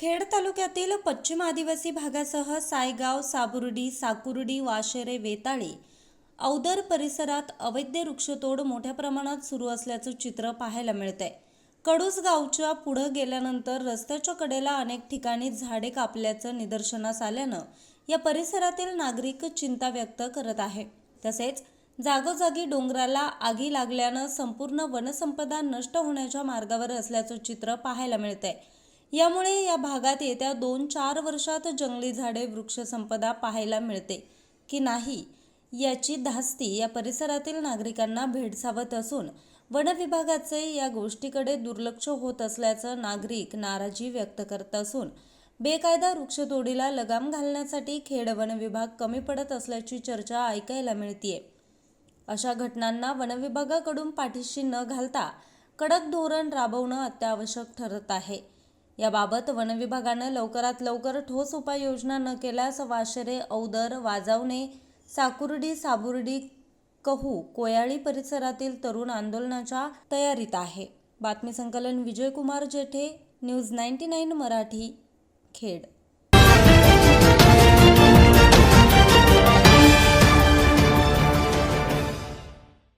खेड तालुक्यातील पश्चिम आदिवासी भागासह सायगाव साबुर्डी साकुर्डी वाशेरे वेताळी औदर परिसरात अवैध वृक्षतोड मोठ्या प्रमाणात सुरू असल्याचं चित्र पाहायला मिळतंय. कडूस गावच्या पुढं गेल्यानंतर रस्त्याच्या कडेला अनेक ठिकाणी झाडे कापल्याचं निदर्शनास आल्यानं या परिसरातील नागरिक चिंता व्यक्त करत आहे. तसेच जागोजागी डोंगराला आगी लागल्यानं संपूर्ण वनसंपदा नष्ट होण्याच्या मार्गावर असल्याचं चित्र पाहायला मिळतंय. यामुळे या भागात येत्या दोन चार वर्षात जंगली झाडे वृक्षसंपदा पाहायला मिळते की नाही याची धास्ती या परिसरातील नागरिकांना भेडसावत असून वन विभागाचे या गोष्टीकडे दुर्लक्ष होत असल्याचं नागरिक नाराजी व्यक्त करत असून बेकायदा वृक्षतोडीला लगाम घालण्यासाठी खेड वन विभाग कमी पडत असल्याची चर्चा ऐकायला मिळतीये. अशा घटनांना वनविभागाकडून पाठीशी न घालता कडक धोरण राबवणं अत्यावश्यक ठरत आहे. याबाबत वनविभागानं लवकरात लवकर ठोस उपाययोजना न केल्यास वाशरे औदर वाजावणे साकुर्डी साबुर्डी कहू कोयाळी परिसरातील तरुण आंदोलनाच्या तयारीत आहे. बातमी संकलन Vijaykumar Jethe news ninety nine Marathi Khed.